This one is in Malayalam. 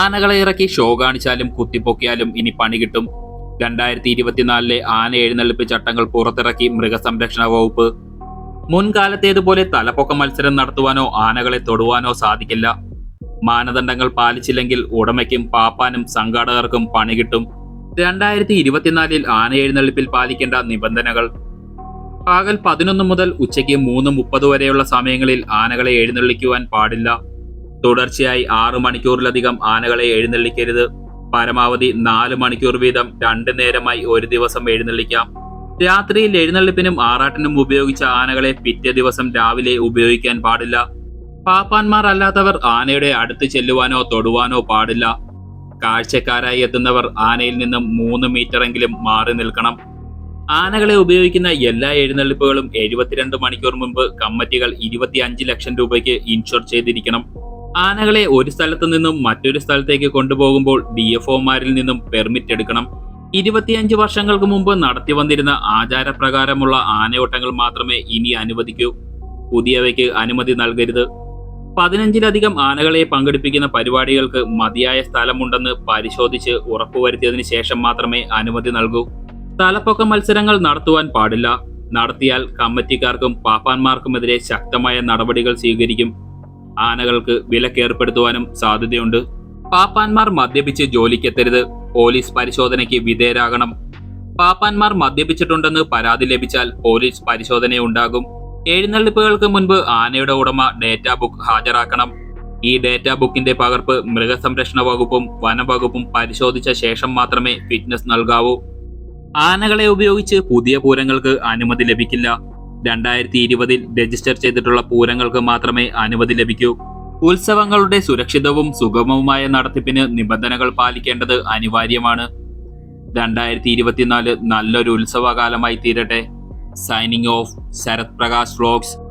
ആനകളെ ഇറക്കി ഷോ കാണിച്ചാലും കുത്തിപ്പൊക്കിയാലും ഇനി പണി കിട്ടും. രണ്ടായിരത്തി ഇരുപത്തിനാലിലെ ആന എഴുന്നള്ളിപ്പ് ചട്ടങ്ങൾ പുറത്തിറക്കി മൃഗസംരക്ഷണ വകുപ്പ്. മുൻകാലത്തേതുപോലെ തലപ്പൊക്ക മത്സരം നടത്തുവാനോ ആനകളെ തൊടുവാനോ സാധിക്കില്ല. മാനദണ്ഡങ്ങൾ പാലിച്ചില്ലെങ്കിൽ ഉടമയ്ക്കും പാപ്പാനും സംഘാടകർക്കും പണി കിട്ടും. രണ്ടായിരത്തി ഇരുപത്തിനാലിൽ ആന എഴുന്നള്ളിപ്പിൽ പാലിക്കേണ്ട നിബന്ധനകൾ. പകൽ പതിനൊന്ന് മുതൽ ഉച്ചയ്ക്ക് മൂന്ന് മുപ്പത് വരെയുള്ള സമയങ്ങളിൽ ആനകളെ എഴുന്നള്ളിക്കുവാൻ പാടില്ല. തുടർച്ചയായി ആറു മണിക്കൂറിലധികം ആനകളെ എഴുന്നള്ളിക്കരുത്. പരമാവധി നാല് മണിക്കൂർ വീതം രണ്ടു നേരമായി ഒരു ദിവസം എഴുന്നള്ളിക്കാം. രാത്രിയിൽ എഴുന്നള്ളിപ്പിനും ആറാട്ടിനും ഉപയോഗിച്ച ആനകളെ പിറ്റേ ദിവസം രാവിലെ ഉപയോഗിക്കാൻ പാടില്ല. പാപ്പാന്മാർ അല്ലാത്തവർ ആനയുടെ അടുത്ത് ചെല്ലുവാനോ തൊടുവാനോ പാടില്ല. കാഴ്ചക്കാരായി എത്തുന്നവർ ആനയിൽ നിന്നും മൂന്ന് മീറ്ററെങ്കിലും മാറി നിൽക്കണം. ആനകളെ ഉപയോഗിക്കുന്ന എല്ലാ എഴുന്നള്ളിപ്പുകളും എഴുപത്തിരണ്ട് മണിക്കൂർ മുമ്പ് കമ്മിറ്റികൾ ഇരുപത്തിയഞ്ച് ലക്ഷം രൂപയ്ക്ക് ഇൻഷുർ ചെയ്തിരിക്കണം. ആനകളെ ഒരു സ്ഥലത്തു നിന്നും മറ്റൊരു സ്ഥലത്തേക്ക് കൊണ്ടുപോകുമ്പോൾ ഡി എഫ് ഒമാരിൽ നിന്നും പെർമിറ്റ് എടുക്കണം. ഇരുപത്തിയഞ്ച് വർഷങ്ങൾക്ക് മുമ്പ് നടത്തി വന്നിരുന്ന ആചാരപ്രകാരമുള്ള ആനയോട്ടങ്ങൾ മാത്രമേ ഇനി അനുവദിക്കൂ. പുതിയവയ്ക്ക് അനുമതി നൽകരുത്. പതിനഞ്ചിലധികം ആനകളെ പങ്കെടുപ്പിക്കുന്ന പരിപാടികൾക്ക് മതിയായ സ്ഥലമുണ്ടെന്ന് പരിശോധിച്ച് ഉറപ്പുവരുത്തിയതിനു ശേഷം മാത്രമേ അനുമതി നൽകൂ. തലപ്പൊക്ക മത്സരങ്ങൾ നടത്തുവാൻ പാടില്ല. നടത്തിയാൽ കമ്മിറ്റിക്കാർക്കും പാപ്പാന്മാർക്കുമെതിരെ ശക്തമായ നടപടികൾ സ്വീകരിക്കും. ആനകൾക്ക് വിലക്കേർപ്പെടുത്തുവാനും സാധ്യതയുണ്ട്. പാപ്പാന്മാർ മദ്യപിച്ച് ജോലിക്കെത്തരുത്. പോലീസ് പരിശോധനയ്ക്ക് വിധേയരാകണം. പാപ്പാന്മാർ മദ്യപിച്ചിട്ടുണ്ടെന്ന് പരാതി ലഭിച്ചാൽ പോലീസ് പരിശോധനയുണ്ടാകും. എഴുന്നള്ളിപ്പുകൾക്ക് മുൻപ് ആനയുടെ ഉടമ ഡേറ്റാ ബുക്ക് ഹാജരാക്കണം. ഈ ഡേറ്റാ ബുക്കിന്റെ പകർപ്പ് മൃഗസംരക്ഷണ വകുപ്പും വനംവകുപ്പും പരിശോധിച്ച ശേഷം മാത്രമേ ഫിറ്റ്നസ് നൽകാവൂ. ആനകളെ ഉപയോഗിച്ച് പുതിയ പൂരങ്ങൾക്ക് അനുമതി ലഭിക്കില്ല. രണ്ടായിരത്തി ഇരുപതിൽ രജിസ്റ്റർ ചെയ്തിട്ടുള്ള പൂരങ്ങൾക്ക് മാത്രമേ അനുമതി ലഭിക്കൂ. ഉത്സവങ്ങളുടെ സുരക്ഷിതവും സുഗമവുമായ നടത്തിപ്പിന് നിബന്ധനകൾ പാലിക്കേണ്ടത് അനിവാര്യമാണ്. രണ്ടായിരത്തി ഇരുപത്തിനാല് നല്ലൊരു ഉത്സവകാലമായി തീരട്ടെ. Signing off Sarath Prakash vlogs.